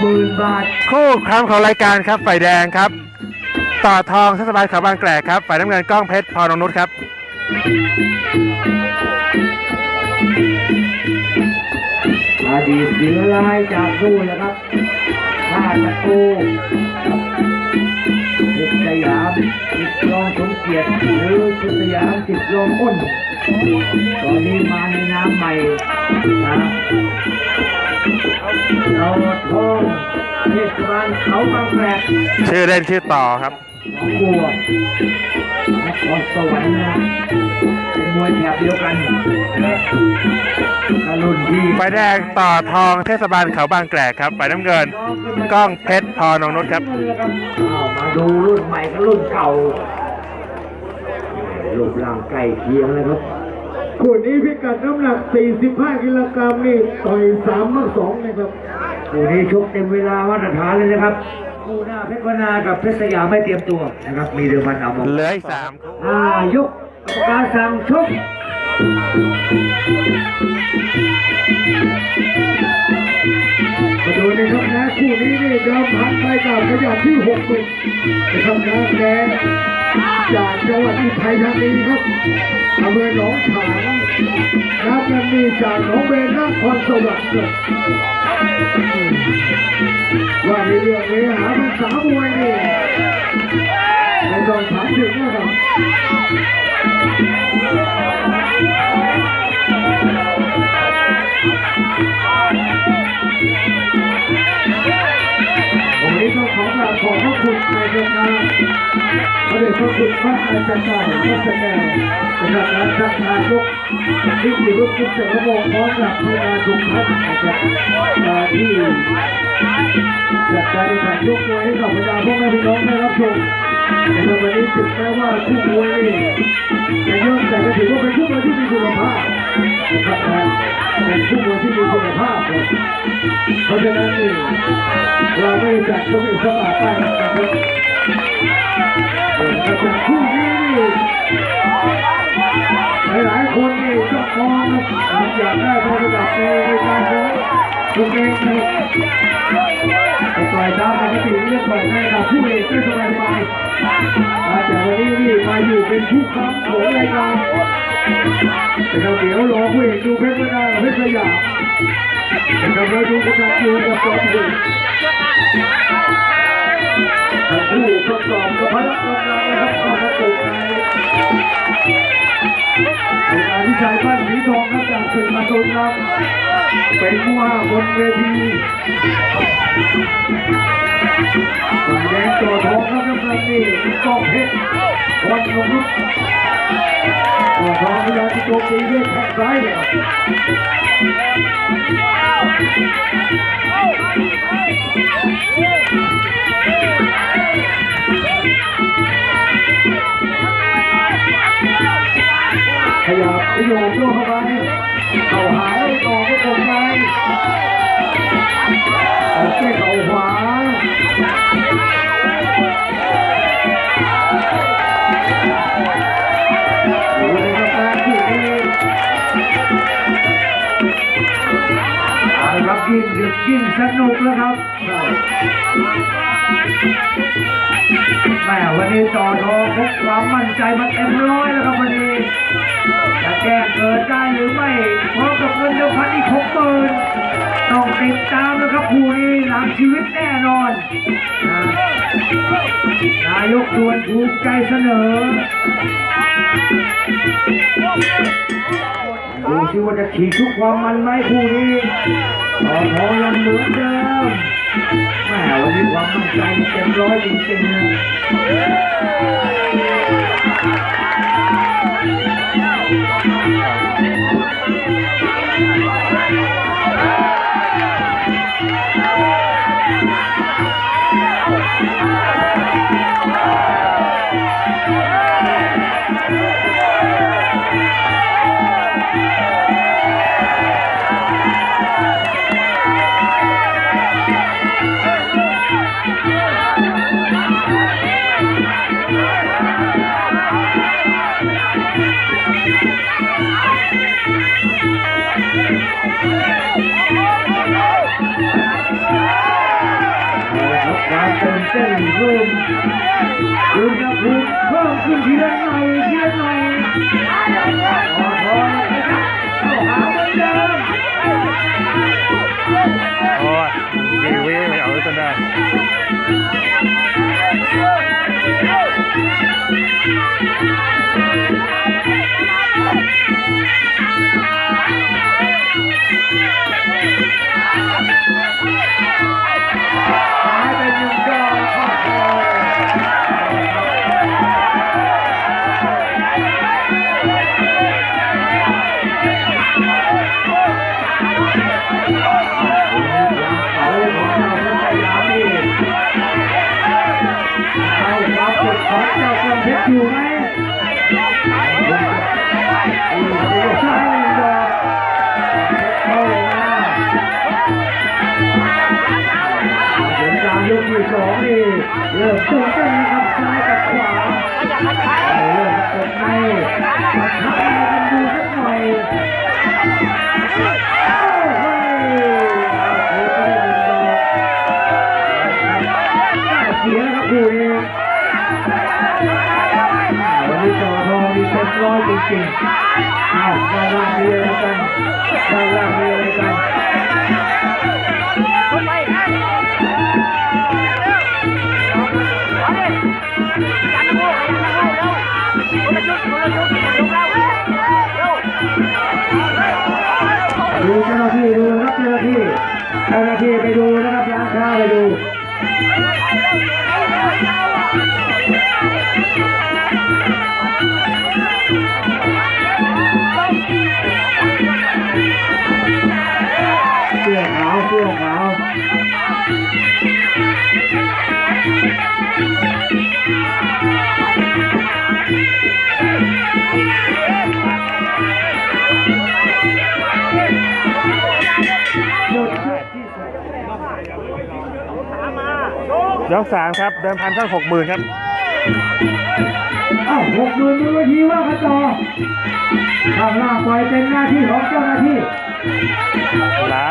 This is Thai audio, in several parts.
หมื่นบาทคู่ครั้งของรายการครับฝ่ายแดงครับ ต่อทองเทศบาลเขาบางแกรกครับฝ่ายน้ำเงินก้องเพชรพรนงนุชครับ อดีตเสือลายจากนู่นนะครับท่าตะโกเพชรสยามติดรองสมเกียรติหรือเพชรสยามติดรองอ้นตอนนี้มาในน้ำใหม่นะ เราทองเทศบาลเขาบางแกรกชื่อเล่นชื่อต่อครับหนองบัวนครสวรรค์นะเป็นมวยแถบเดียวกันนะถ้ารุ่นพี่ฝ่ายแดงต่อทองเทศบาลเขาบางแกรกครับฝ่ายน้ำเงินก้องเพชรพรนงนุชครับอ้าวมาดูรุ่นใหม่กับรุ่นเก่ารูปร่างใกล้เคียงเลยครับ คู่นี้พิกัดน้ำหนัก 45 กิโลกรัมนี่ต่อย3มัก2นะครับคู่นี้ชกเต็มเวลามาตรฐานเลยนะครับคู่หน้าเพชรวนากับเพชรสยามไม่เตรียมตัวนะครับ มีเดือมันเอามาเหลืออีกสามอ่ายกกรรมการสั่งชก มาดูนะครับนะคู่นี้นี่เดิมพันไปกับขยับที่6ตุกนะครับนะแดงจากจังหวัดอุทัยธานีครับอำเภอหนองฉางนับกันนี่จากหนองเบนนครสวรรค์ว่าในเรื่องนี้หาภาษามวยนี่ไม่ต้องถามถึงนะครับ วันนี้ต้องขอกราบขอบพระคุณในโรงงานพระเดชพระคุณพระอาจารย์การพระแสดงนะครับและท่านนายกนิติรุกิจเสรวงศ์พร้อมกับพนักทุกท่านนะครับมาที่ จัดการแข่งขันยกมวยให้กับบรรดาพ่อแม่พี่น้องได้รับชมในวันนี้ถึงแม้ว่าคู่มวยนี่จะเยอะแต่ก็ถือว่าเป็นคู่มวยที่มีคุณภาพนะครับเป็นคู่มวยที่มีคุณภาพเพราะฉะนั้นนี่เราไม่จัดก็ไม่สมัครไปนะครับจากคู่นี้นี่ หลายคนนี่ก็มองนะครับอยากได้พระระดับในรายการของตัวเองนะปล่อยตามปกติเรื่องปล่อยให้กับผู้เอกได้สบายสบายๆแต่วันนี้นี่มาอยู่เป็นผู้ค้ำของรายการแต่เราเดี๋ยวรอผู้เอกดูเพชรไม่ได้เพชรสยามนะครับเราดูกำลังดูกับจอมดูทั้งคู่ทดสอบกับพลักำลังนะครับเข้ามาตูใน เป็นอาวิชัยบ้านสีทองครับจากศึกมาตุนนำเป็นผู้ห้าบนเวทีแดงตัวทองครับน้ำเงินนี่กองเพชรวันลงรุด ตัวทองพยายามจะโจมตีด้วยแข้งซ้ายเนี่ยขยับขยโยกโยกเข้าไปเข่าหาแล้วต่อก็กดในออกแกเข่าขวา ครับการที่นี้เอาละครับยิ่งดึกยิ่งสนุกแล้วครับแม่วันนี้ต่อทองพกความมั่นใจมาเต็มร้อยแล้วครับวันนี้จะแจ้เกิดได้หรือไม่พร้อมกับเงินเดิมพันอีกหกหมื่น ต้องติดตามนะครับคู่นี้หลังชีวิตแน่นอนนายกส่วนภูมิใจเสนอดูสิว่าจะฉีกทุกความมันไหมคู่นี้ต่อทอยังเหมือนเดิมแม่วันนี้ความมั่นใจเต็มร้อยจริงๆนะ ขึ้นทีละหน่อยทีละหน่อยพอพอนะครับเข้าหาเหมือนเดิมโอ้ยดีวิไม่เอาจนได้า อยจริงๆอ้าวด้านล่างมีอะไรกันด้านล่างมีอะไรกันดูเจ้าหน้าที่ดูนะครับเจ้าหน้าที่เจ้าหน้าที่ไปดูนะครับร้านค้าไปดู สามครับ เดิมพันตั้งหกหมื่นครับอ้าวหกหมื่นบนเวทีว่ากันต่อข้างล่างปล่อยเป็นหน้าที่ของเจ้าหน้าที่ล้า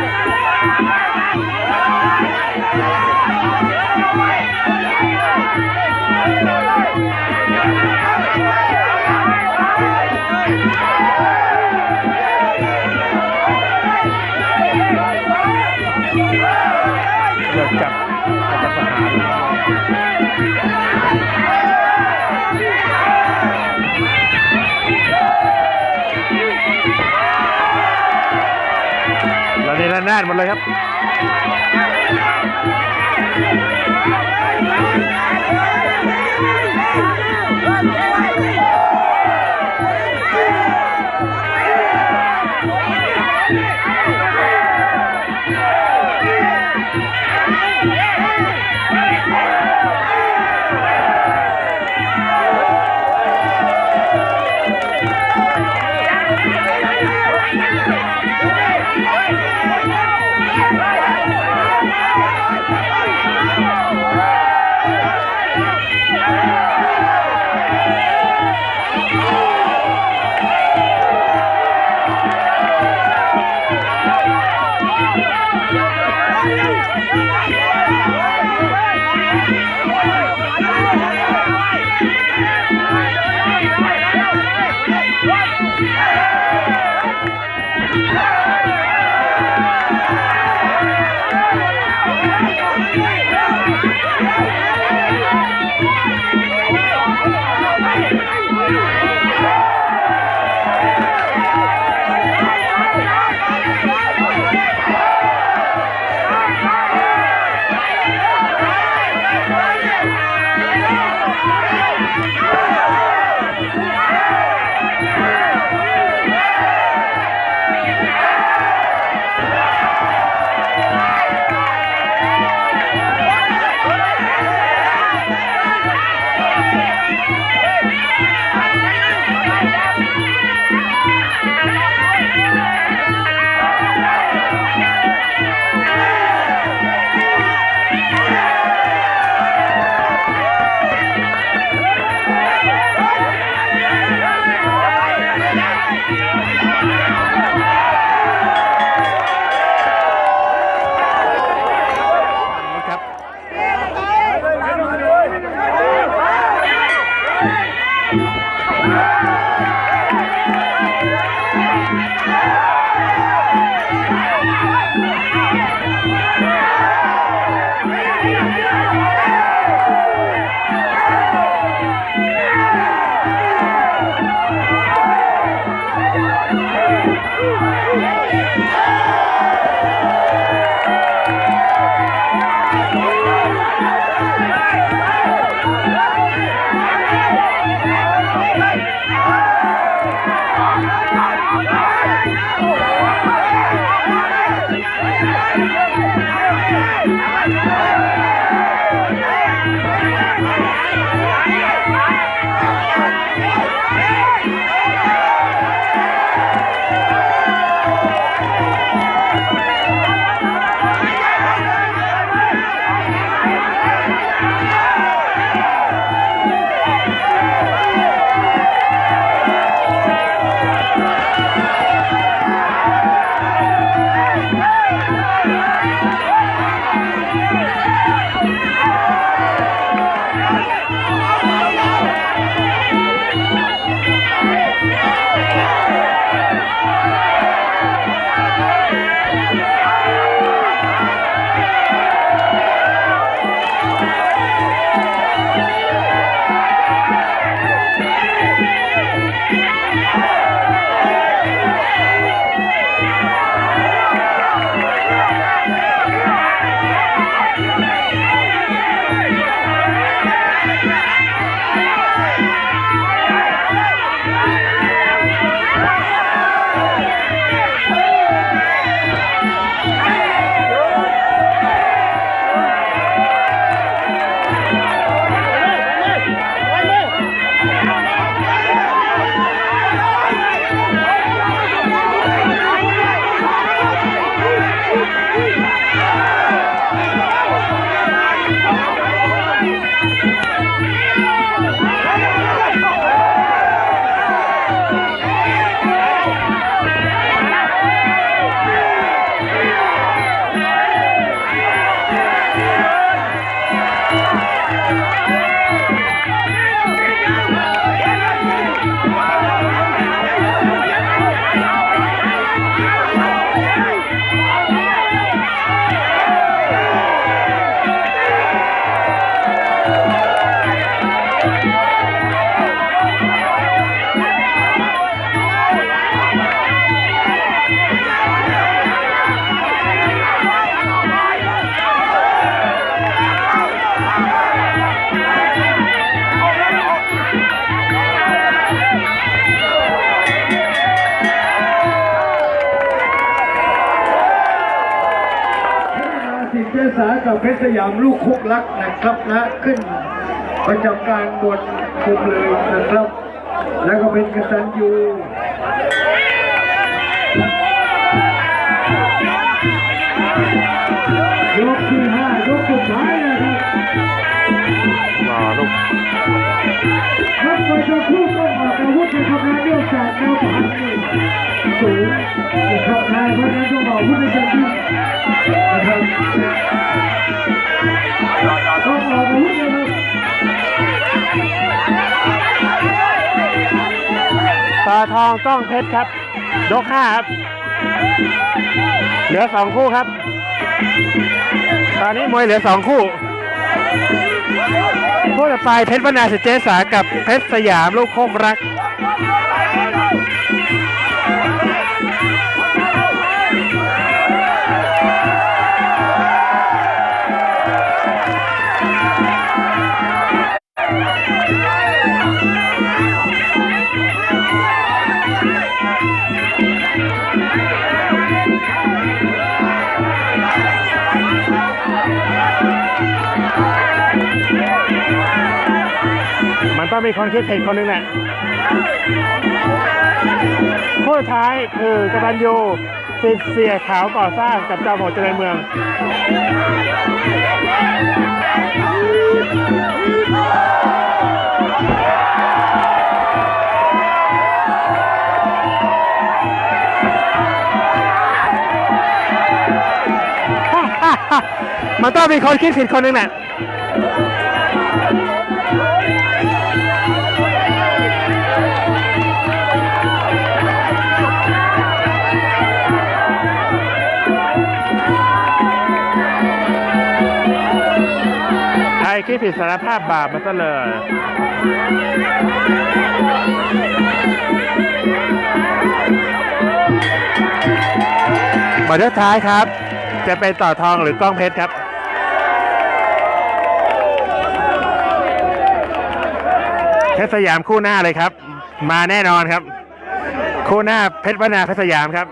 นเาในระนาดหมดเลยครับ Thank you. Yeah! สิทธิ์เจษากับเพชรสยามลูกคุกลักนะครับนะขึ้นประจำการบนคุมเลยนะครับ แล้วก็เป็นกตันยูยกที่ห้ายกสุดท้ายนะครับ รอลูกนักมวยตัวคู่ต้องออกอาวุธนะครับนะเนื่องจากแนวผ่านนี่สูงนะครับนายเพราะฉะนั้นต้องออกอาวุธในเชิงที่นะครับต้องออกอาวุธนะครับตาทองกล้องเพชรครับยกห้าครับ เหลือสองคู่ครับ ตอนนี้มวยเหลือสองคู่ คู่ต่อไปเพชรวนาสิเจสากับเพชรสยามลูกโคกรัก ต้องมีคนคิดผิดคนหนึ่งแหละคู่ท้ายคือกตันยูสิทธิ์เสียขาวก่อสร้างกับเจ้าหมดเจริญเมืองมันต้องมีคนคิดผิดคนหนึ่งแหละ คิดผิดสารภาพบาปมาซะเลยบอลสุดท้ายครับ จะเป็นต่อทองหรือกล้องเพชรครับเพชรสยามคู่หน้าเลยครับ มาแน่นอนครับ คู่หน้าเพชรวนาเพชรสยามครับ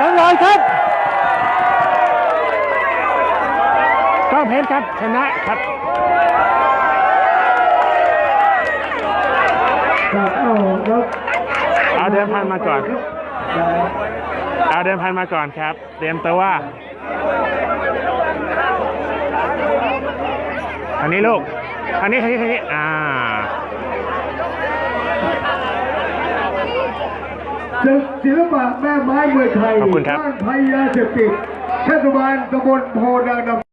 น้องลอยครับกล้อง เพชรครับ ชนะครับครับเอาครับเอาเดิมพันมาก่อน เอาเดิมพันมาก่อนครับ เตรียมตัวว่าอันนี้ลูก อันนี้อันนี้อันนี้อ่าศึกศิลปะแม่ไม้มวยไทยขอบคุณครับต้านภัยยาเสพติดเทศบาลตำบลโพนางนำ